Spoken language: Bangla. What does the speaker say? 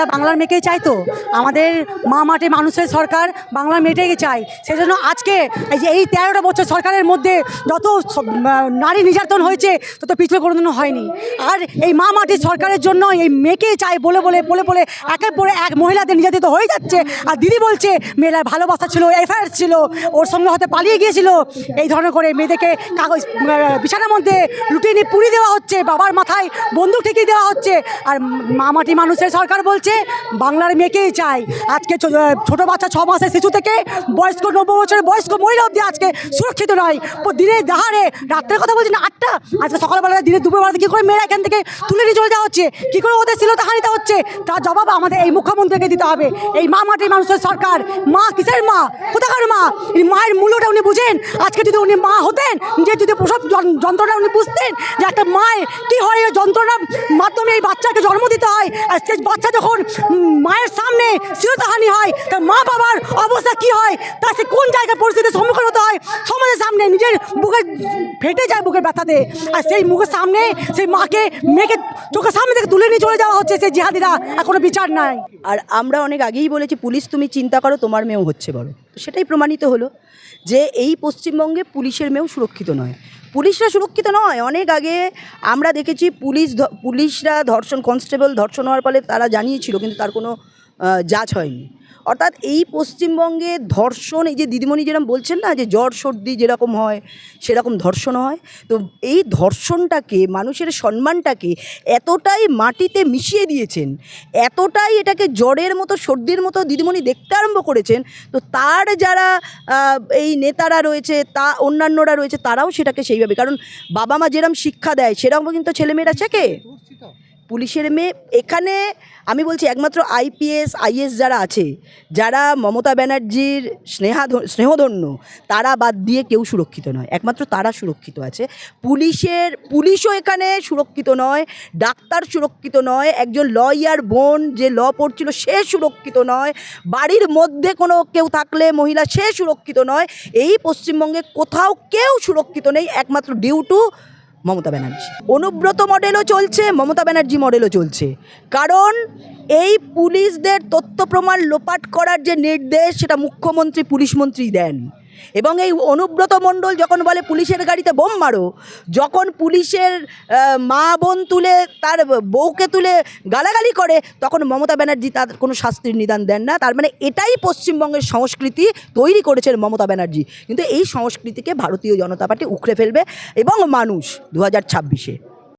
আমরা বাংলার মেয়েকেই চাই তো। আমাদের মা মাঠে মানুষের সরকার বাংলার মেয়েটাকে চাই। সেই জন্য আজকে এই যে এই তেরোটা বছর সরকারের মধ্যে যত নারী নির্যাতন হয়েছে, তত পিছনে কোনোদিনও হয়নি। আর এই মা মাটির সরকারের জন্য এই মেয়েকেই চাই বলে বলে বলে বলে একের পরে এক মহিলাদের নির্যাতিত হয়ে যাচ্ছে। আর দিদি বলছে, মেয়েরা ভালোবাসা ছিল, এফআইআর ছিল, ওর সঙ্গে হয়তো পালিয়ে গিয়েছিল। এই ধরনের করে মেয়েদেরকে কাগজ বিছানার মধ্যে লুটিয়ে নিয়ে দেওয়া হচ্ছে, বাবার মাথায় বন্দুক ঠেকিয়ে দেওয়া হচ্ছে। আর মা মাটি মানুষের সরকার বলছে বাংলার মেয়েকেই চাই। আজকে ছোট বাচ্চা ছ মাসের শিশু থেকে বয়স্ক নব্বই বছরের বয়স্ক মহিলা অব্দি আজকে সুরক্ষিত নয়। দিনে দাহারে, রাত্রের কথা বলছি না, আটটা? আজকে সকালবেলা দিনে দুপুরবেলা কী করে মেয়েরা এখান থেকে তুলে নিয়ে চলে যাওয়া হচ্ছে? কী করে ওদের শ্লীলতাহানিতে হচ্ছে? তার জবাব আমাদের এই মুখ্যমন্ত্রীকে দিতে হবে। এই মা মাটির মানুষের সরকার। মা কিসের মা? কোথাকার মা? এই মায়ের মূল্যটা উনি বুঝেন। আজকে যদি উনি মা হতেন, নিজের যদি প্রসব যন- যন্ত্রণা উনি বুঝতেন যে একটা মায়ের কী হয় যন্ত্রণার মাধ্যমে এই বাচ্চাকে জন্ম দিতে হয়। আর সেই বাচ্চা যখন উম, মায়ের সামনে চিরতাহানি হয় তার মা বাবার অবস্থা কি হয়? তার সে কোন জায়গায় পরিস্থিতির সম্মুখীন সামনে নিজের বুকে ফেটে যায় বুকের ব্যথাতে। আর সেই মুখের সামনে সেই মাকে, মেয়েকে চোখের সামনে থেকে তুলে নিয়ে চলে যাওয়া হচ্ছে সেই জিহাদিরা। কোনো বিচার নাই। আর আমরা অনেক আগেই বলেছি, পুলিশ তুমি চিন্তা করো, তোমার মেয়েও হচ্ছে তো সেটাই প্রমাণিত হলো যে এই পশ্চিমবঙ্গে পুলিশের মেয়েও সুরক্ষিত নয়। পুলিশরা সুরক্ষিত নয়। অনেক আগে আমরা দেখেছি পুলিশ পুলিশরা ধর্ষণ, কনস্টেবল ধর্ষণ হওয়ার ফলে তারা জানিয়েছিল, কিন্তু তার কোনো যাচ হয়নি। অর্থাৎ এই পশ্চিমবঙ্গে ধর্ষণ, এই যে দিদিমণি যেরকম বলছেন না যে জ্বর, সর্দি যেরকম হয়, সেরকম ধর্ষণ হয়, তো এই ধর্ষণটাকে, মানুষের সম্মানটাকে এতটাই মাটিতে মিশিয়ে দিয়েছেন, এতটাই এটাকে জ্বরের মতো, সর্দির মতো দিদিমণি দেখতে আরম্ভ করেছেন, তো তার যারা এই নেতারা রয়েছে, তা, অন্যান্যরা রয়েছে, তারাও সেটাকে সেইভাবে, কারণ বাবা মা যেরকম শিক্ষা দেয়, সেরকম কিন্তু ছেলেমেয়েরা শেখে? পুলিশের মেয়ে, এখানে আমি বলছি একমাত্র আইপিএস আইএস যারা আছে, যারা মমতা ব্যানার্জির স্নেহা স্নেহধন্য, তারা বাদ দিয়ে কেউ সুরক্ষিত নয়। একমাত্র তারা সুরক্ষিত আছে। পুলিশের, পুলিশও এখানে সুরক্ষিত নয়, ডাক্তার সুরক্ষিত নয়, একজন লয়ার বোন যে ল পড়ছিল সে সুরক্ষিত নয়, বাড়ির মধ্যে কোনো কেউ থাকলে মহিলা সে সুরক্ষিত নয়। এই পশ্চিমবঙ্গে কোথাও কেউ সুরক্ষিত নেই, একমাত্র ডিউ টু মমতা ব্যানার্জি। অনুব্রত মডেলও চলছে, মমতা ব্যানার্জি মডেলও চলছে। কারণ এই পুলিশদের তথ্য প্রমাণ লোপাট করার যে নির্দেশ, সেটা মুখ্যমন্ত্রী, পুলিশ মন্ত্রী দেন। এবং এই অনুব্রত মণ্ডল যখন বলে পুলিশের গাড়িতে বোম মারো, যখন পুলিশের মা বোন তুলে তার বউকে তুলে গালাগালি করে, তখন মমতা ব্যানার্জি তার কোনো শাস্তির নিদান দেন না। তার মানে এটাই পশ্চিমবঙ্গের সংস্কৃতি তৈরি করেছেন মমতা ব্যানার্জি। কিন্তু এই সংস্কৃতিকে ভারতীয় জনতা পার্টি উখড়ে ফেলবে এবং মানুষ দু হাজার ছাব্বিশে।